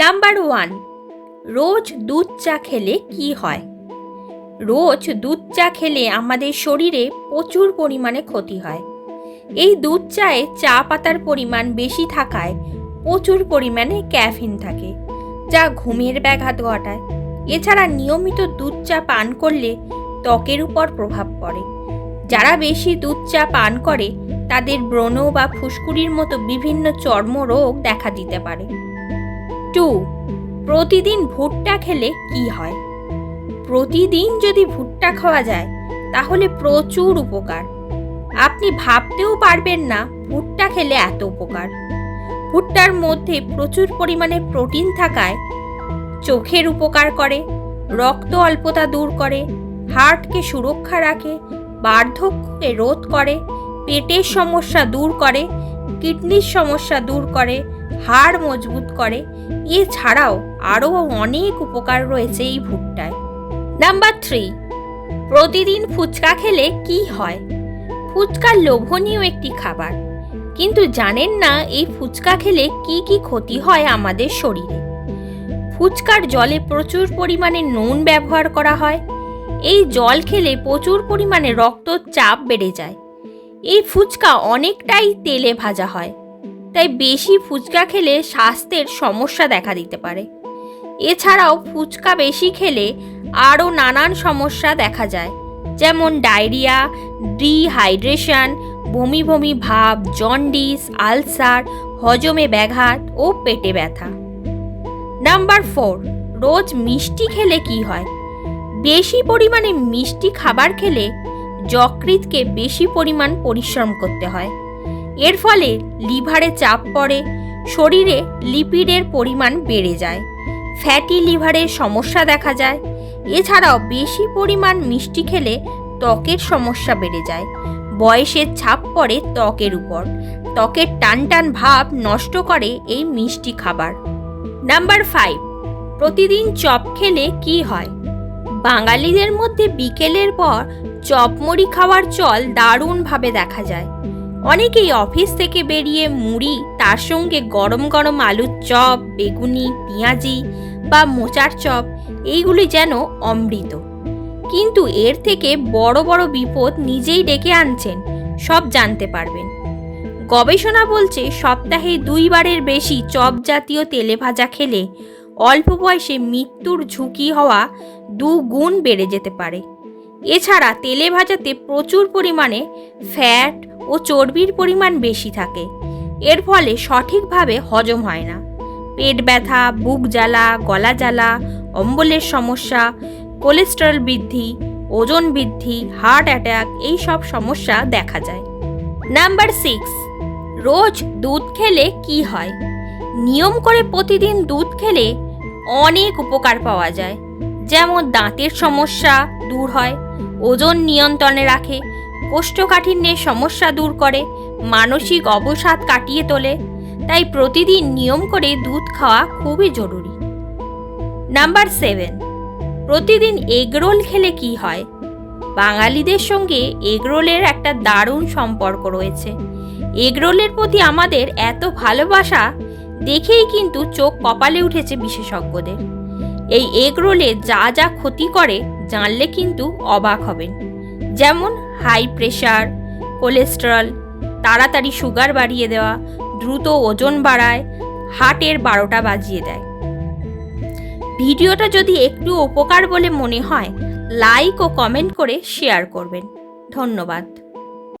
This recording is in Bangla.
নাম্বার ওয়ান রোজ দুধ চা খেলে কি হয়? রোজ দুধ চা খেলে আমাদের শরীরে প্রচুর পরিমাণে ক্ষতি হয়। এই দুধ চায়ে চা পাতার পরিমাণ বেশি থাকায় প্রচুর পরিমাণে ক্যাফিন থাকে, যা ঘুমের ব্যাঘাত ঘটায়। এছাড়া নিয়মিত দুধ চা পান করলে ত্বকের উপর প্রভাব পড়ে। যারা বেশি দুধ চা পান করে, তাদের ব্রণ বা ফুসকুড়ির মতো বিভিন্ন চর্মরোগ দেখা দিতে পারে। টু। প্রতিদিন ভুট্টা খেলে কি হয়? প্রতিদিন যদি ভুট্টা খাওয়া যায়, তাহলে প্রচুর উপকার। আপনি ভাবতেও পারবেন না ভুট্টা খেলে এত উপকার। ভুট্টার মধ্যে প্রচুর পরিমাণে প্রোটিন থাকায় চোখের উপকার করে, রক্ত অল্পতা দূর করে, হার্টকে সুরক্ষা রাখে, বার্ধক্যকে রোধ করে, পেটের সমস্যা দূর করে, কিডনির সমস্যা দূর করে, হাড় মজবুত করে এছাড়াও আরও অনেক উপকার রয়েছে এই ভুট্টায়। নাম্বার থ্রি প্রতিদিন ফুচকা খেলে কি হয়? ফুচকা লোভনীয় একটি খাবার, কিন্তু জানেন না এই ফুচকা খেলে কি কি ক্ষতি হয় আমাদের শরীরে? ফুচকার জলে প্রচুর পরিমাণে নুন ব্যবহার করা হয়, এই জল খেলে প্রচুর পরিমাণে রক্তচাপ বেড়ে যায়। এই ফুচকা অনেকটাই তেলে ভাজা হয়। তাই বেশি ফুচকা খেলে স্বাস্থ্যের সমস্যা দেখা দিতে পারে। এছাড়াও ফুচকা বেশি খেলে আরও নানান সমস্যা দেখা যায়, যেমন ডায়রিয়া, ডিহাইড্রেশন, বমি বমি ভাব, জন্ডিস, আলসার, হজমে ব্যাঘাত ও পেটে ব্যথা। নাম্বার ফোর, রোজ মিষ্টি খেলে কি হয়? বেশি পরিমাণে মিষ্টি খাবার খেলে যকৃতকে বেশি পরিমাণ পরিশ্রম করতে হয়। এর ফলে লিভারে চাপ পড়ে, শরীরে লিপিডের পরিমাণ বেড়ে যায়, ফ্যাটি লিভারের সমস্যা দেখা যায়। এছাড়াও বেশি পরিমাণ মিষ্টি খেলে ত্বকের সমস্যা বেড়ে যায়। বয়সের ছাপ পড়ে ত্বকের উপর। ত্বকের টান টান ভাব নষ্ট করে এই মিষ্টি খাবার। নাম্বার ফাইভ, প্রতিদিন চপ খেলে কি হয়? বাঙালিদের মধ্যে বিকেলের পর চপমুড়ি খাওয়ার চল দারুণভাবে দেখা যায়। অনেকেই অফিস থেকে বেরিয়ে মুড়ি, তার সঙ্গে গরম গরম আলুর চপ, বেগুনি, পেঁয়াজি বা মোচার চপ, এইগুলি যেন অমৃত। কিন্তু এর থেকে বড় বড় বিপদ নিজেই ডেকে আনছেন, সব জানতে পারবেন। গবেষণা বলছে সপ্তাহে দুইবারের বেশি চপ জাতীয় তেলে ভাজা খেলে অল্প বয়সে মৃত্যুর ঝুঁকি হওয়া দু গুণ বেড়ে যেতে পারে। এছাড়া তেলে ভাজাতে প্রচুর পরিমাণে ফ্যাট ও চর্বির পরিমাণ বেশি থাকে। এর ফলে সঠিকভাবে হজম হয় না। পেট ব্যথা, বুক জ্বালা, গলা জ্বালা, অম্বলের সমস্যা, কোলেস্টেরল বৃদ্ধি, ওজন বৃদ্ধি, হার্ট অ্যাটাক এই সব সমস্যা দেখা যায়। নাম্বার সিক্স, রোজ দুধ খেলে কি হয়? নিয়ম করে প্রতিদিন দুধ খেলে অনেক উপকার পাওয়া যায়। যেমন দাঁতের সমস্যা দূর হয়, ওজন নিয়ন্ত্রণে রাখে কোষ্ঠকাঠিন্যের সমস্যা দূর করে, মানসিক অবসাদ কাটিয়ে তোলে, তাই প্রতিদিন নিয়ম করে দুধ খাওয়া খুবই জরুরি। নাম্বার সেভেন, প্রতিদিন এগরোল খেলে কি হয়? বাঙালিদের সঙ্গে এগরোলের একটা দারুণ সম্পর্ক রয়েছে। এগরোলের প্রতি আমাদের এত ভালোবাসা, দেখেই কিন্তু চোখ কপালে উঠেছে বিশেষজ্ঞদের। এই এগরোলে যা যা ক্ষতি করে, জানলে কিন্তু অবাক হবেন। যেমন হাই প্রেশার, কোলেস্টেরল, তাড়াতাড়ি সুগার বাড়িয়ে দেওয়া, দ্রুত ওজন বাড়ায়, হার্টের বারোটা বাজিয়ে দেয়। ভিডিওটা যদি একটু উপকার বলে মনে হয়, লাইক ও কমেন্ট করে শেয়ার করবেন। ধন্যবাদ।